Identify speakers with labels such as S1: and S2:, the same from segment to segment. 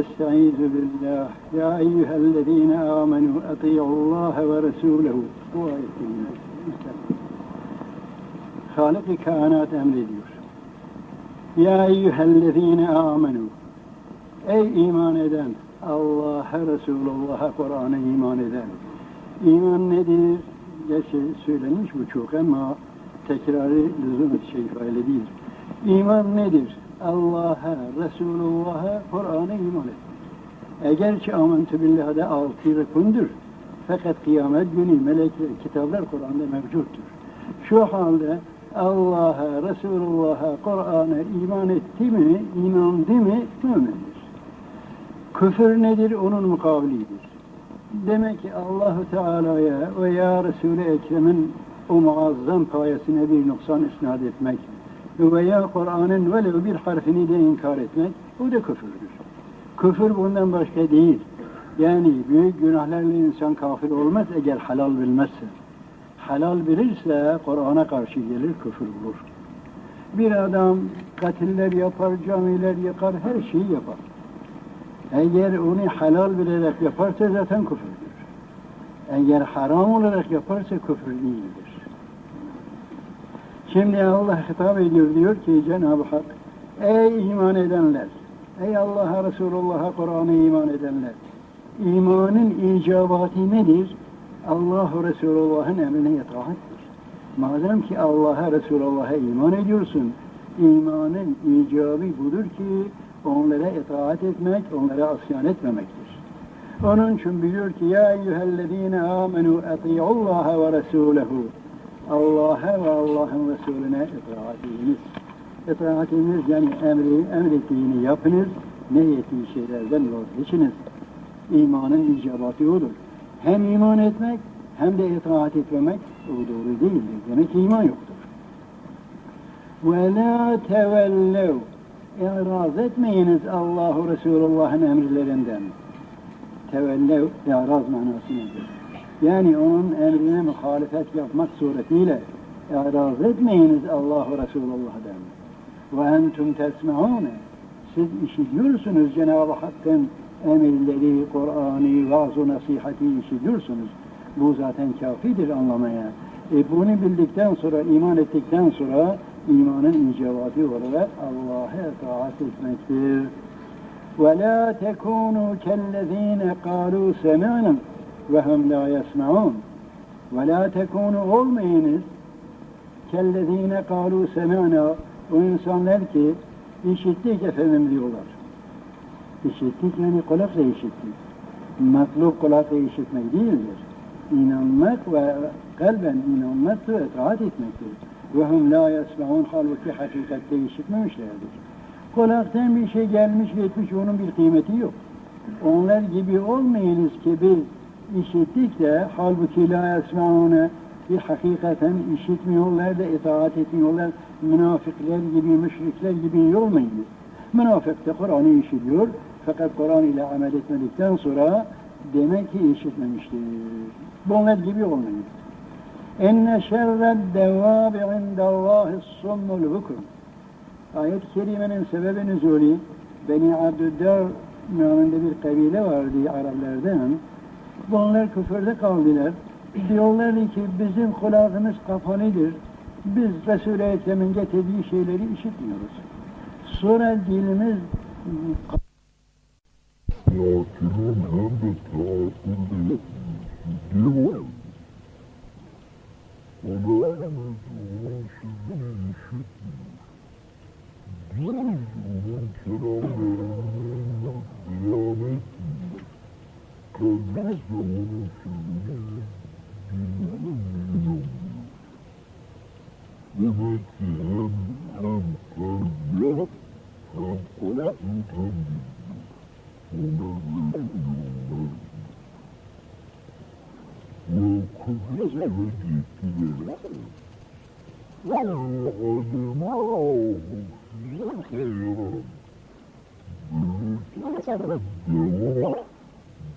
S1: استعيذ بالله يا أيها الذين آمنوا أطيعوا الله ورسوله Bu ayetin Halik-i kainat emrediyor. Ya eyyühellezine amenu Ey iman eden Allah'a, Resulullah'a, Kur'an'a iman eden. İman nedir? Gerçi söylenmiş bu çok ama tekrarı lüzum şey ifade değil. İman nedir? Allah'a, Resulullah'a, Kur'an'a iman etmek. Eğer ki amentü billah'da altı rıkındır. Fakat kıyamet günü melekler, kitaplar Kur'an'da mevcuttur. Şu halde Allah'a, Resulullah'a, Kur'an'a iman etti mi, inandı mı mümindir. Küfür nedir? Onun mukavlidir. Demek ki Allahu Teala'ya veya Resul-i Ekrem'in o muazzam payesine bir noksan isnat etmek veya Kur'an'ın velev bir harfini de inkar etmek o da küfürdür. Küfür bundan başka değil. Yani büyük günahlarla insan kafir olmaz eğer halal bilmezse. Halal bilirse Kur'an'a karşı gelir, küfür bulur. Bir adam katiller yapar, camiler yakar, her şeyi yapar. Eğer onu halal bilerek yaparsa zaten küfürdür. Eğer haram olarak yaparsa küfür değildir. Şimdi Allah hitap ediyor diyor ki Cenab-ı Hak Ey iman edenler! Ey Allah'a, Resulullah'a, Kur'an'a iman edenler! İmanın icabatı nedir? Allah-u Resulullah'ın emrine itaattir. Madem ki Allah'a, Resulullah'a iman ediyorsun, imanın icabı budur ki onlara itaat etmek, onlara asyan etmemektir. Onun için biliyor ki ya eyyühellezine amenu eti'ullaha ve resulehu Allah'a ve Allah'ın Resulüne itaat ediniz. Yani emri, emrettiğini yapınız, ne yettiği şeylerden vazgeçiniz. İmanın icabatı odur. Hem iman etmek hem de itaat etmemek o doğru değildir. Demek iman yoktur. La tevellev İraz etmeyiniz Allahu Resulullah'ın emirlerinden. Tevellev, i'raz manasıdır. Yani onun emrine muhalefet yapmak suretiyle i'raz etmeyiniz Allahu Resulullah'dan. Ve entum tesme'une. Siz işitiyorsunuz Cenab-ı Hakk'ın emirleri, Kur'an'ı, vaaz-ı nasihati işitiyorsunuz. Bu zaten kafidir anlamaya. E bunu bildikten sonra, iman ettikten sonra imanın icabatı olarak Allah'a itaat etmektir. وَلَا تَكُونُوا كَالَّذ۪ينَ قَالُوا سَمِعْنَا ve hum la yesmaun. Ve la tekunu olmayınız kellezine kalu semana o insanlar ki işittik efendim diyorlar. İşittik yani kulakla işittik. Matluk kulakla işitmek değildir. İnanmak ve kalben inanmaktır, itaat etmektir. Ve hum la yesmaun halbuki hakikatte işitmemişlerdir. Kulaktan bir şey gelmiş gitmiş onun bir kıymeti yok. Onlar gibi olmayınız ki bir işittik de halbuki la yesme'une bir hakikaten işitmiyorlar da itaat etmiyorlar. Münafıklar gibi, müşrikler gibi olmayınız. Münafık da Kur'an'ı işitiyor fakat Kur'an ile amel etmedikten sonra demek ki işitmemiştir. Bunlar gibi olmayınız. İnne şerred devâbi indallâhi summul hukum. Ayet-i kerimenin sebebi nüzulü Beni Abdüddar namında bir kabile vardı Araplardan. Bunlar küfürde kaldılar. Diyorlardı ki bizim kulağımız kapalıdır. Biz Resul-i Ekrem'in getirdiği şeyleri işitmiyoruz. Sonra dilimiz
S2: Lakin hem de tatilde diyor. Kulağımız olan sizin işitmiyor. Biz onun kelamlarından devam Sözler zamanı sürdüğüyle bilmem ne oldu. Demek ki hem hem terbiye hem korku hem bilgi. Onlar öyle yollar. Ve kıbrıs eve gittiler. Adıma size seviyorum. Büyük devam.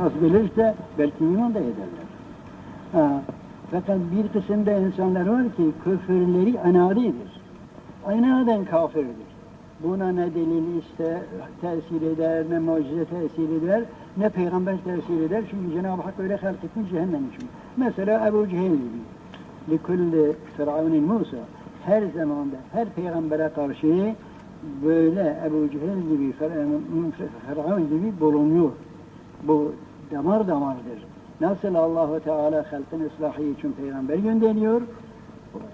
S1: Az bilirse belki iman da ederler. Ha, fakat bir kısımda insanlar var ki küfürleri anadidir. Aynaden kafirdir. Buna ne delil iste tesir eder, ne mucize tesir eder, ne peygamber tesir eder. Çünkü Cenab-ı Hak öyle halk etmiş cehennem için. Mesela Ebu Cehil gibi. Likulli Firavun'in Musa. Her zamanda, her peygambere karşı böyle Ebu Cehil gibi, Firavun gibi bulunuyor. Bu damar damardır. Nasıl Allahu Teala halkın ıslahı için peygamber gönderiyor,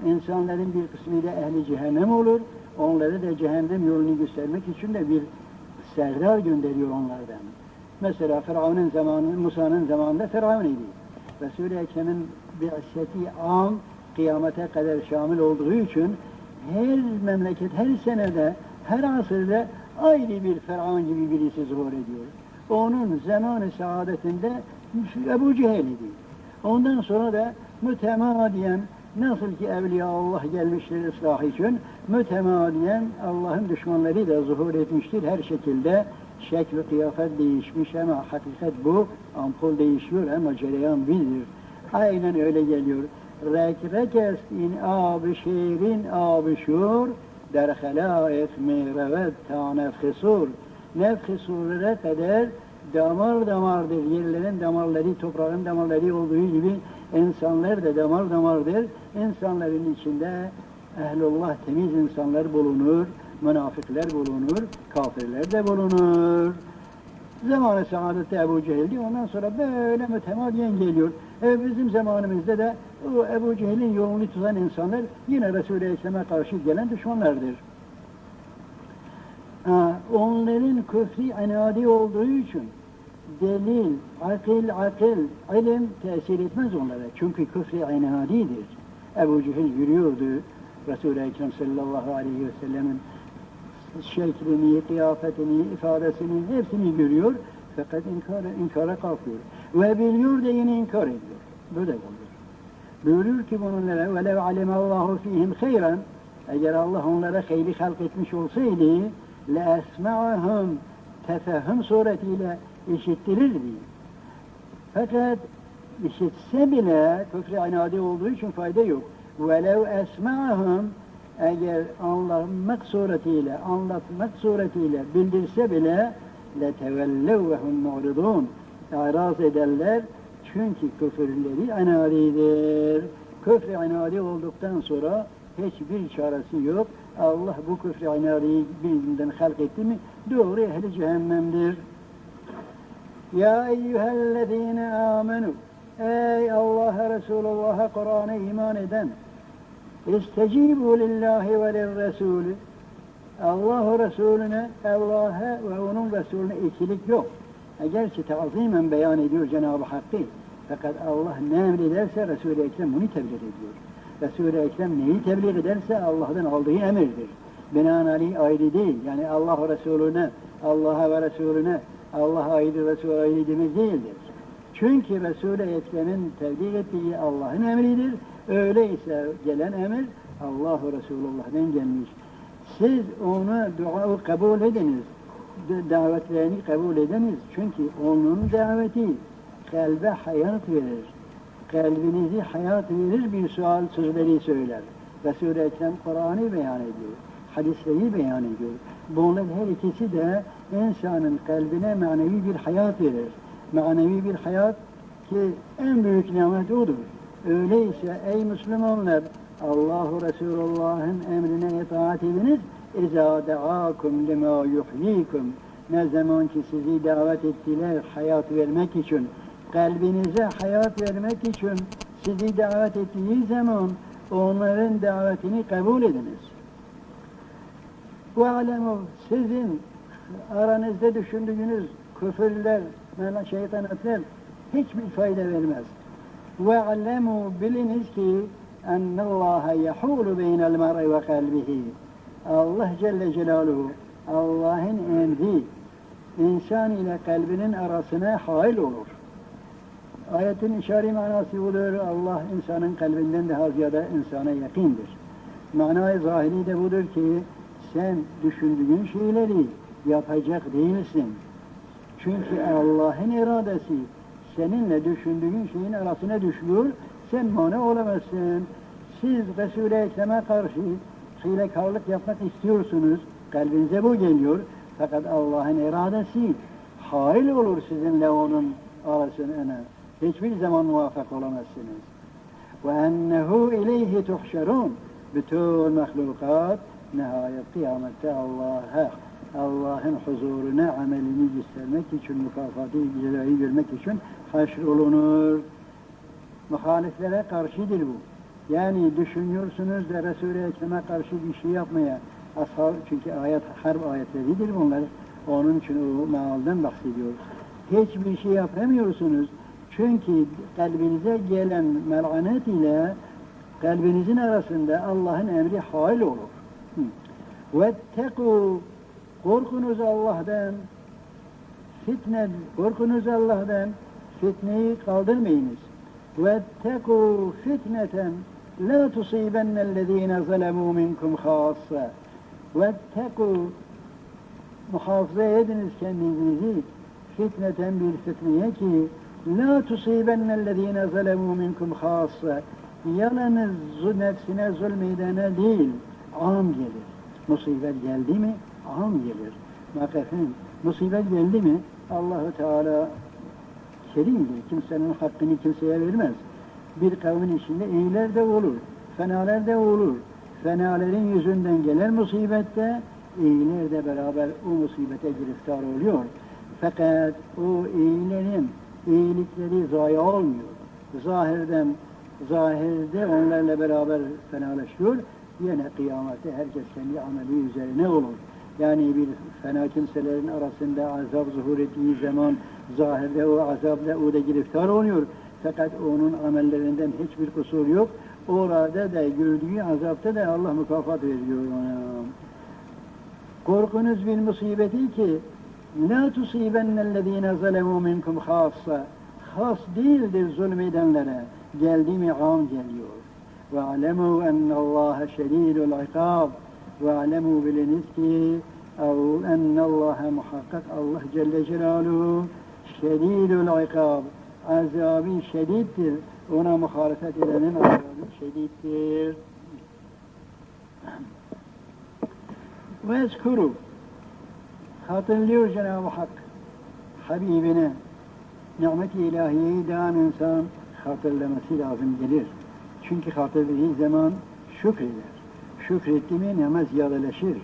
S1: insanların bir kısmı da ehli cehennem olur, onları da cehennem yolunu göstermek için de bir serdar gönderiyor onlardan. Mesela Firavun'un zamanı, Musa'nın zamanında Firavun idi. Resul-i Ekrem'in bi'seti am kıyamete kadar şamil olduğu için her memleket, her senede, her asırda ayrı bir Firavun gibi birisi zuhur ediyor. Onun zamanı saadetinde Ebu Cehil idi. Ondan sonra da mütemadiyen nasıl ki Evliya Allah gelmiştir ıslah için mütemadiyen Allah'ın düşmanları da zuhur etmiştir her şekilde şekli kıyafet değişmiş ama hakikat bu ampul değişiyor ama cereyan bilir. Aynen öyle geliyor. Rek rekest in ab şirin ab şur der helaet mi revet ta nefhisur nefhi surere kadar damar damardır. Yerlerin damarları, toprağın damarları olduğu gibi insanlar da damar damardır. İnsanların içinde ehlullah temiz insanlar bulunur, münafıklar bulunur, kafirler de bulunur. Zamanı saadette Ebu Cehil'di. Ondan sonra böyle mütemadiyen geliyor. E bizim zamanımızda da o Ebu Cehil'in yolunu tutan insanlar yine Resul-i Ekrem'e karşı gelen düşmanlardır. Ha, onların küfri anadi olduğu için delil, akıl, akıl, ilim tesir etmez onlara. Çünkü küfrü inadidir. Ebu Cehil yürüyordu. Resul-i Ekrem sallallahu aleyhi ve sellemin şeklini, kıyafetini, ifadesini hepsini görüyor. Fakat inkara, inkara kalkıyor. Ve biliyor da yine inkar ediyor. Böyle oluyor. Buyurur ki bunlara velev alimallahu fihim hayran eğer Allah onlara hayli halk etmiş olsaydı le esma'ahum tefahüm suretiyle işittirir mi? Fakat işitse bile küfre anadi olduğu için fayda yok. Velev esma'hum eğer anlamak suretiyle, anlatmak suretiyle bildirse bile letevellev ve hum mu'ridun. Ederler çünkü küfürleri anadidir. Küfre anadi olduktan sonra hiçbir çaresi yok. Allah bu küfre anadiyi birinden halk etti mi doğru ehli cehennemdir. Ya eyyühellezine amenu Ey Allah'a Resulullah'a Kur'an'a iman eden İstecibu lillahi ve lirresulü Allah Resulüne, Allah'a ve onun Resulüne ikilik yok. E gerçi tazimen beyan ediyor Cenab-ı Hakk'ı. Fakat Allah ne emrederse Resul-i Ekrem bunu tebliğ ediyor. Resul-i Ekrem neyi tebliğ ederse Allah'tan aldığı emirdir. Binaenaleyh ayrı değil. Yani Allah Resulüne, Allah'a ve Resulüne Allah ayrı, Resul ayrı demek değildir. Çünkü Resul-i tebliğ ettiği Allah'ın emridir. Öyleyse gelen emir Allah-u Resulullah'dan gelmiş. Siz onu dua kabul ediniz. Davetlerini kabul ediniz. Çünkü onun daveti kalbe hayat verir. Kalbinizi hayat verir bir sual sözleri söyler. Resul-i Ekrem Kur'an'ı beyan ediyor. Hadisleri beyan ediyor. Bunların her ikisi de insanın kalbine manevi bir hayat verir. Manevi bir hayat ki en büyük nimet odur. Öyleyse ey Müslümanlar Allahu Resulullah'ın emrine itaat ediniz. İzâ deâkum limâ yuhyikum. Ne zaman ki sizi davet ettiler hayat vermek için, kalbinize hayat vermek için sizi davet ettiği zaman onların davetini kabul ediniz. Ve alemu sizin aranızda düşündüğünüz küfürler, şeytanatlar hiçbir fayda vermez. Ve alemu biliniz ki ennallâhe yehûlu beynel mer'i ve kalbihi. Allah Celle Celaluhu, Allah'ın emri insan ile kalbinin arasına hail olur. Ayetin işari manası budur. Allah insanın kalbinden daha ziyade insana yakındır. Manayı zahiri de budur ki sen düşündüğün şeyleri yapacak değilsin. Çünkü Allah'ın iradesi seninle düşündüğün şeyin arasına düşüyor. Sen mani olamazsın. Siz Resul-i Ekrem'e karşı hilekarlık yapmak istiyorsunuz. Kalbinize bu geliyor. Fakat Allah'ın iradesi hail olur sizinle onun arasına. Hiçbir zaman muvaffak olamazsınız. Ve ennehu ileyhi tuhşerun. Bütün mahlukat nihayet kıyamette Allah'a Allah'ın huzuruna amelini göstermek için, mükafatı, cezayı görmek için haşrolunur. Muhaliflere karşıdır bu. Yani düşünüyorsunuz da Resul-i Ekrem'e karşı bir şey yapmaya, ashab, çünkü ayet, harp ayetleridir bunlar. Onun için o mealden bahsediyor. Hiçbir şey yapamıyorsunuz. Çünkü kalbinize gelen melanet ile kalbinizin arasında Allah'ın emri hail olur. Vettekû korkunuz Allah'tan fitne korkunuz Allah'tan fitneyi kaldırmayınız. Vettekû fitneten la tusibennellezîne zalemû minkum khâssa. Vettekû muhafaza ediniz kendinizi fitneten bir fitneye ki la tusibennellezîne zalemû minkum khâssa. Yalnız nefsine zulmedene değil, am gelir. Musibet geldi mi, am gelir. Bak efendim, musibet geldi mi, Allahu Teala kerimdir. Kimsenin hakkını kimseye vermez. Bir kavmin içinde iyiler de olur, fenalar da olur. Fenaların yüzünden gelen musibette, iyiler de beraber o musibete giriftar oluyor. Fakat o iyilerin iyilikleri zayi olmuyor. Zahirden, zahirde onlarla beraber fenalaşıyor. Yine kıyamette herkes kendi ameli üzerine olur. Yani bir fena kimselerin arasında azap zuhur ettiği zaman zahirde o azapla o da giriftar oluyor. Fakat onun amellerinden hiçbir kusur yok. Orada da gördüğü azapta da Allah mükafat veriyor ona. Korkunuz bir musibeti ki la tusibennellezine zalemû minkum hassa has değildir zulmedenlere geldi mi an geliyor alemû ennallâhe şedîdul ikâb ve alemû biliniz ki ev ennallâhe muhakkak Allah Celle Celaluhu şedîdul ikâb azabı şediddir ona muhalefet edenin azabı şediddir ve eskuru hatırlıyor Cenab-ı Hak Habibine nimet-i ilahiyeyi daim insan hatırlaması lazım gelir. Çünkü hatırladığı zaman şükreder. Şükretti mi nimet ziyadeleşir.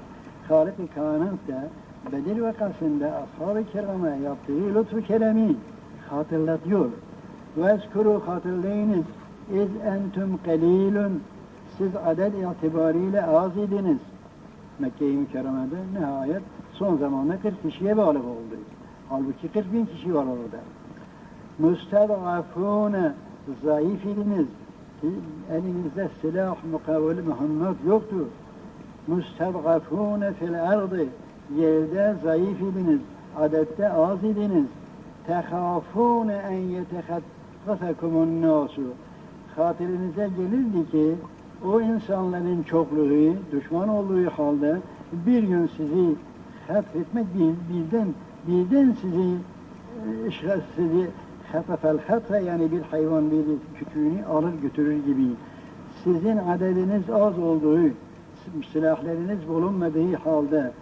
S1: Halık-ı kainat da Bedir vakasında ashab-ı kirama yaptığı lütfu keremi hatırlatıyor. Ve eskuru hatırlayınız. İz entüm qalilun siz adet itibariyle az idiniz. Mekke-i Mükerreme'de nihayet son zamanda 40 kişiye bağlı oldu. Halbuki 40 bin kişi var orada. Müstedafune zayıf idiniz. Elinizde silah, mukavele, mühimmat yoktu. Müstedafune fil ardı. Yerde zayıf idiniz. Adette az idiniz. Tehafune en yetehattafekumun nasu. Hatırınıza gelirdi ki o insanların çokluğu, düşman olduğu halde bir gün sizi hafifetmek bir, birden birden sizi e, sizi hefefel hefe yani bir hayvan bir kütüğünü alır götürür gibi. Sizin adediniz az olduğu, silahlarınız bulunmadığı halde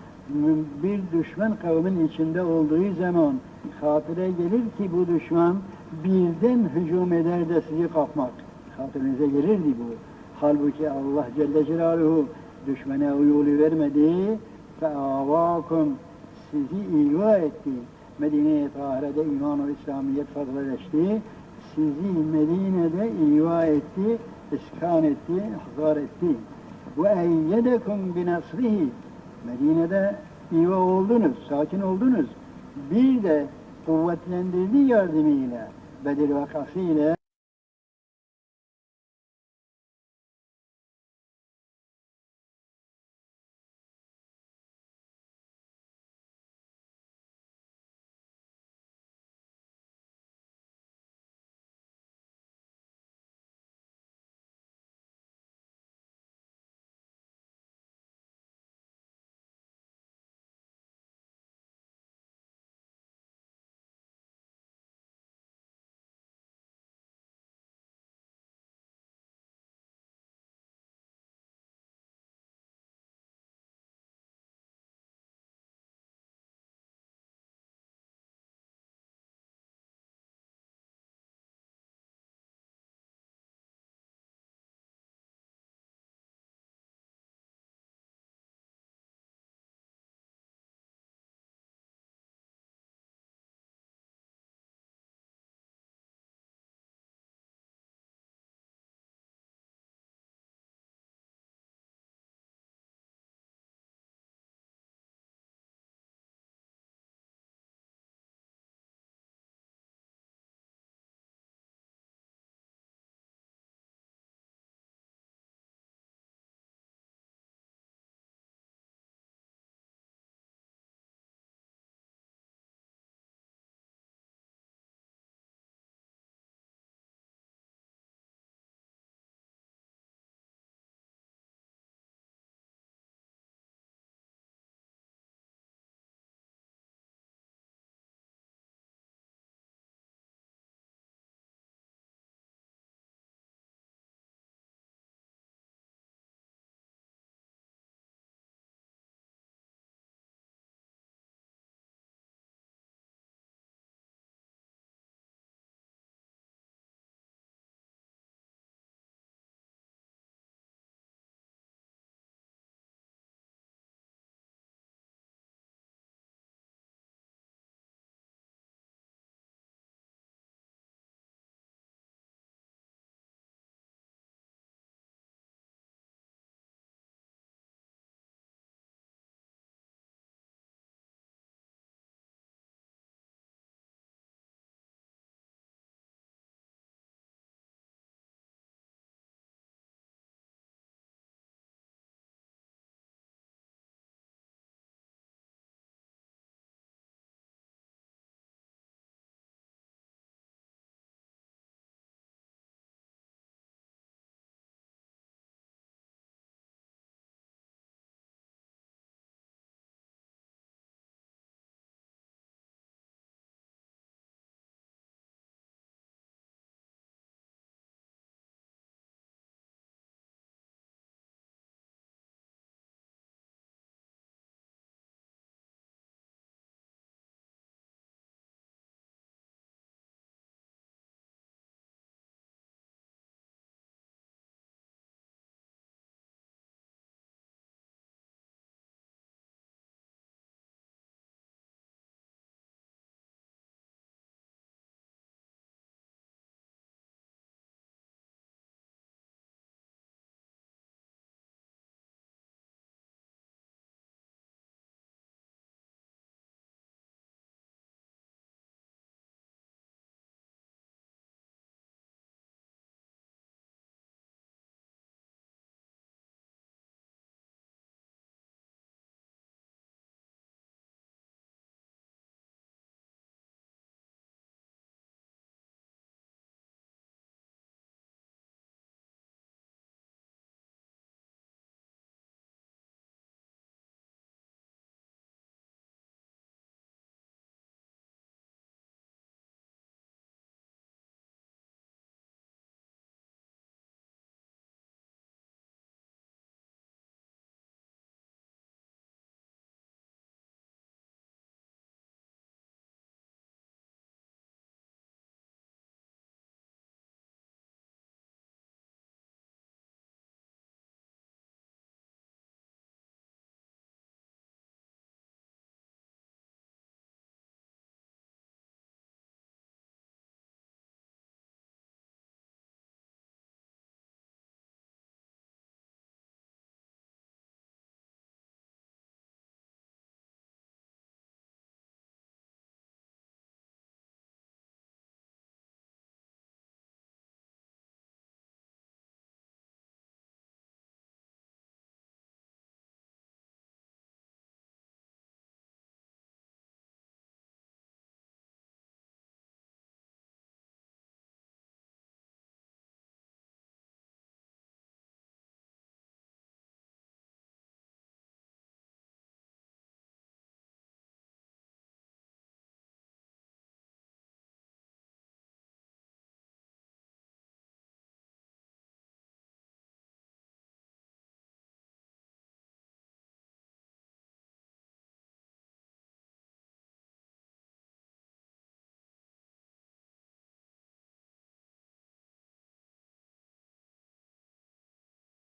S1: bir düşman kavmin içinde olduğu zaman hatire gelir ki bu düşman birden hücum eder de sizi kapmak. Hatırınıza gelirdi bu. Halbuki Allah Celle Celaluhu düşmana uyulu vermedi. Fe'avakum sizi ilva etti. Medine-i Tahire'de iman ve İslamiyet fazlaleşti. Sizi Medine'de iva etti, iskan etti, hazar etti. Ve eyyedekum. Medine'de iva oldunuz, sakin oldunuz. Bir de kuvvetlendirdi yardımıyla, Bedir vakası ile